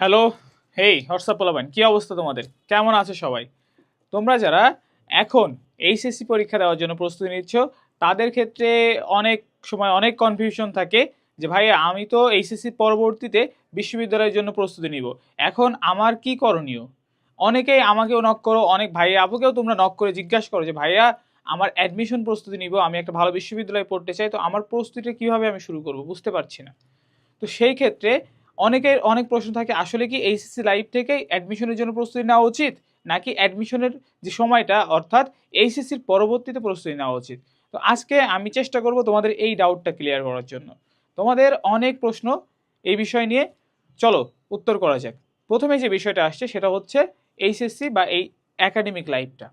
Hello hey WhatsApp পোলাবান কী অবস্থা তোমাদের? কেমন আছো সবাই? তোমরা যারা এখন এইচএসসি পরীক্ষা দেওয়ার জন্য প্রস্তুতি নিচ্ছ, তাদের ক্ষেত্রে অনেক সময় অনেক কনফিউশন থাকে যে ভাই আমি তো এইচএসসি পরবর্তীতে বিশ্ববিদ্যালয়ের জন্য প্রস্তুতি নিব। এখন আমার কি করণীয়? অনেকেই আমাকেও নক করো, অনেক ভাইয়া আপুকেও তোমরা নক করে জিজ্ঞাসা করো যে, ভাইয়া, আমার অ্যাডমিশন প্রস্তুতি নিব, আমি একটা ভালো বিশ্ববিদ্যালয়ে পড়তে চাই, তো আমার প্রস্তুতিটা কীভাবে আমি শুরু করব? বুঝতে পারছি না। তো সেই ক্ষেত্রে অনেকের, অনেক প্রশ্ন থাকে, আসলে কি এইচএসসি লাইভ থেকেই অ্যাডমিশনের জন্য প্রস্তুতি নেওয়া উচিত? নাকি অ্যাডমিশনের যে সময়টা, অর্থাৎ এইচএসসির পরবর্তীতে প্রস্তুতি নেওয়া উচিত? তো আজকে আমি চেষ্টা করব তোমাদের এই ডাউটটা ক্লিয়ার করার জন্য। তোমাদের অনেক প্রশ্ন এই বিষয় নিয়ে, চলো উত্তর করা যাক। প্রথমে যে বিষয়টা আসছে, সেটা হচ্ছে এইচএসসি বা এই একাডেমিক লাইফটা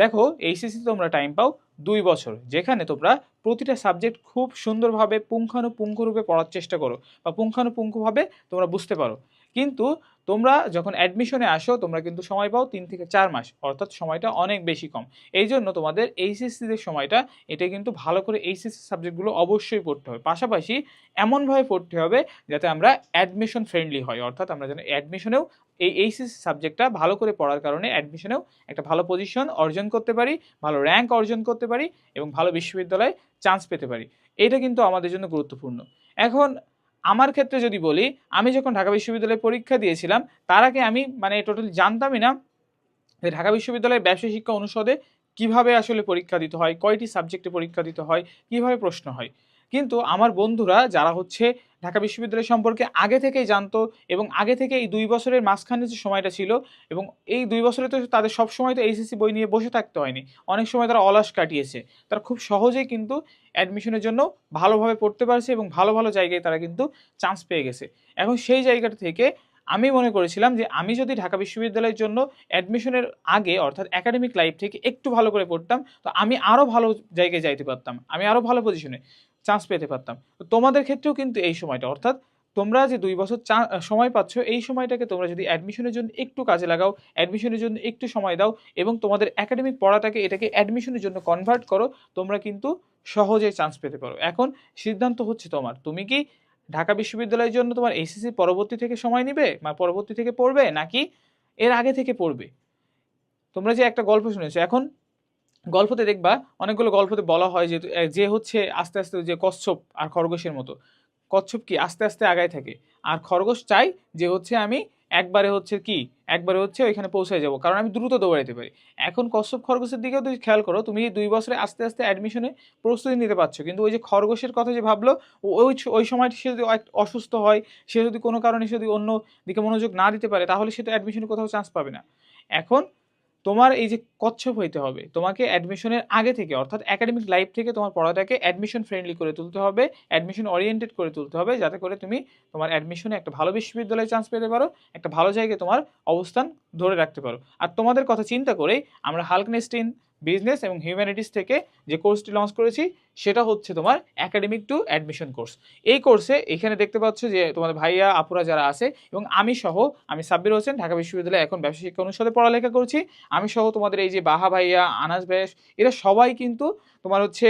দেখো, এইচএসসি তোমরা টাইম পাও দুই বছর, যেখানে তোমরা প্রতিটা সাবজেক্ট খুব সুন্দরভাবে পুঙ্খানুপুঙ্খরূপে পড়ার চেষ্টা করো বা পুঙ্খানুপুঙ্খভাবে তোমরা বুঝতে পারো। কিন্তু তোমরা যখন অ্যাডমিশনে আসো, তোমরা কিন্তু সময় পাও তিন থেকে চার মাস। অর্থাৎ সময়টা অনেক বেশি কম। এই জন্য তোমাদের এইচএসসিদের সময়টা, এটা কিন্তু ভালো করে এইচএসসি সাবজেক্টগুলো অবশ্যই পড়তে হবে। পাশাপাশি এমনভাবে পড়তে হবে যাতে আমরা অ্যাডমিশন ফ্রেন্ডলি হয়। অর্থাৎ আমরা যেন অ্যাডমিশনেও এই এইচএসসি সাবজেক্টটা ভালো করে পড়ার কারণে অ্যাডমিশনেও একটা ভালো পজিশন অর্জন করতে পারি, ভালো র্যাঙ্ক অর্জন করতে পারি এবং ভালো বিশ্ববিদ্যালয়ে চান্স পেতে পারি। এটা কিন্তু আমাদের জন্য গুরুত্বপূর্ণ। এখন আমার ক্ষেত্রে যদি বলি, আমি যখন ঢাকা বিশ্ববিদ্যালয়ে পরীক্ষা দিয়েছিলাম, তার আগে আমি মানে টোটালি জানতামই না যে ঢাকা বিশ্ববিদ্যালয়ের ব্যবসায়ী শিক্ষা অনুষদে কীভাবে আসলে পরীক্ষা দিতে হয়, কয়টি সাবজেক্টে পরীক্ষা দিতে হয়, কীভাবে প্রশ্ন হয়। কিন্তু আমার বন্ধুরা যারা হচ্ছে ঢাকা বিশ্ববিদ্যালয় সম্পর্কে আগে থেকেই জানতো এবং আগে থেকে এই দুই বছরের মাঝখানে যে সময়টা ছিল এবং এই দুই বছরে তো তাদের সব সময় তো এইচএসসি বই নিয়ে বসে থাকতে হয়নি। অনেক সময় তারা অলস কাটিয়েছে। তারা খুব সহজেই কিন্তু অ্যাডমিশনের জন্য ভালোভাবে পড়তে পারছে এবং ভালো ভালো জায়গায় তারা কিন্তু চান্স পেয়ে গেছে। এখন সেই জায়গাটা থেকে আমি মনে করেছিলাম যে আমি যদি ঢাকা বিশ্ববিদ্যালয়ের জন্য অ্যাডমিশনের আগে অর্থাৎ একাডেমিক লাইফ থেকে একটু ভালো করে পড়তাম, তো আমি আরও ভালো জায়গায় যাইতে পারতাম। আমি আরও ভালো পজিশনে চান্স পেতে পারতাম। তোমাদের ক্ষেত্রেও কিন্তু এই সময়টা, অর্থাৎ তোমরা যে দুই বছর সময় পাচ্ছ, এই সময়টাকে তোমরা যদি অ্যাডমিশনের জন্য একটু কাজে লাগাও অ্যাডমিশনের জন্য একটু সময় দাও এবং তোমাদের একাডেমিক পড়াটাকে এটাকে অ্যাডমিশনের জন্য কনভার্ট করো, তোমরা কিন্তু সহজেই চান্স পেতে পারো। এখন সিদ্ধান্ত হচ্ছে তোমার, তুমি কি ঢাকা বিশ্ববিদ্যালয়ের জন্য তোমার এসএসসি পরবর্তী থেকে সময় নিবে, বা পরবর্তী থেকে পড়বে, নাকি এর আগে থেকে পড়বে? তোমরা যে একটা গল্প শুনেছো, এখন গল্পতে দেখবা, অনেকগুলো গল্পতে বলা হয় যে যে হচ্ছে আস্তে আস্তে যে কচ্ছপ আর খরগোশের মতো। কচ্ছপ কি আস্তে আস্তে আগায় থাকে। আর খরগোশ চাই যে হচ্ছে আমি একবারে হচ্ছে কি, একবারে হচ্ছে ওইখানে পৌঁছায় যাব, কারণ আমি দ্রুত দৌড়াইতে পারি। এখন কচ্ছপ খরগোশের দিকেও তুমি খেয়াল করো, তুমি দুই বছরে আস্তে আস্তে অ্যাডমিশনে প্রস্তুতি নিতে পারছ। কিন্তু ওই যে খরগোশের কথা যে ভাবলো ওই ওই সময়টি সে যদি অসুস্থ হয়, সে যদি কোনো কারণে সে যদি অন্য দিকে মনোযোগ না দিতে পারে, তাহলে সে তো অ্যাডমিশনে কোথাও চান্স পাবে না। এখন তোমার এই যে কচ্ছপ হইতে হবে, তোমাকে অ্যাডমিশনের আগে থেকে, অর্থাৎ একাডেমিক লাইফ থেকে তোমার পড়াটাকে অ্যাডমিশন ফ্রেন্ডলি করে তুলতে হবে অ্যাডমিশন ওরিয়েন্টেড করে তুলতে হবে, যাতে করে তুমি তোমার অ্যাডমিশনে একটা ভালো বিশ্ববিদ্যালয়ে চান্স পেতে পারো, একটা ভালো জায়গায় তোমার অবস্থান ধরে রাখতে পারো। আর তোমাদের কথা চিন্তা করে আমরা হালকনেস্টিন বিজনেস এবং হিউম্যানিটিস থেকে যে কোর্সটি লঞ্চ করেছি, সেটা হচ্ছে তোমার একাডেমিক টু অ্যাডমিশন কোর্স এই কোর্সে এখানে দেখতে পাচ্ছ যে তোমাদের ভাইয়া, আপুরা যারা আছে এবং আমি সহ, আমি সাব্বির হোসেন, ঢাকা বিশ্ববিদ্যালয়ে এখন ব্যবসা শিক্ষা অনুষদে পড়ালেখা করছি। আমি সহ তোমাদের এই যে বাহা ভাইয়া, আনাস ব্যাস এরা সবাই কিন্তু তোমার হচ্ছে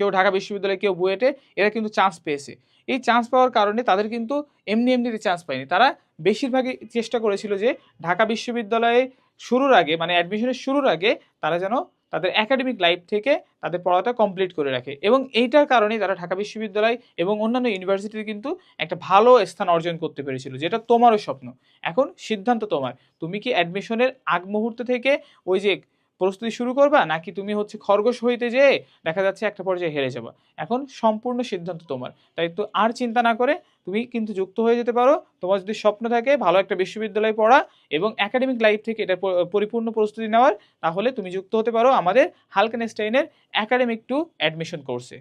কেউ ঢাকা বিশ্ববিদ্যালয়ে, কেউ বুয়েটে, এরা কিন্তু চান্স পেয়েছে। এই চান্স পাওয়ার কারণে তাদের কিন্তু এমনি এমনিতে চান্স পায়নি। তারা বেশিরভাগই চেষ্টা করেছিল যে ঢাকা বিশ্ববিদ্যালয়ে শুরুর আগে মানে অ্যাডমিশনের শুরুর আগে তারা যেন তাদের একাডেমিক লাইফ থেকে তাদের পড়াটা কমপ্লিট করে রাখে। এবং এইটার কারণে তারা ঢাকা বিশ্ববিদ্যালয় এবং অন্যান্য ইউনিভার্সিটিতে কিন্তু একটা ভালো স্থান অর্জন করতে পেরেছিল, যেটা তোমারও স্বপ্ন। এখন সিদ্ধান্ত তোমার। তুমি কি অ্যাডমিশনের আগ মুহূর্ত থেকে ওই যে প্রস্তুতি শুরু করবা নাকি তুমি হচ্ছে খরগোশ হইতে যেয়ে দেখা যাচ্ছে একটা পর্যায়ে হেরে যাবা? এখন সম্পূর্ণ সিদ্ধান্ত তোমার। তাই তো আর চিন্তা না করে তুমি কিন্তু যুক্ত হয়ে যেতে পারো। তোমার যদি স্বপ্ন থাকে ভালো একটা বিশ্ববিদ্যালয়ে পড়া এবং একাডেমিক লাইফ থেকে এটা পরিপূর্ণ প্রস্তুতি নেওয়ার, তাহলে তুমি যুক্ত হতে পারো আমাদের হালকেনস্টাইনের একাডেমিক টু অ্যাডমিশন কোর্সে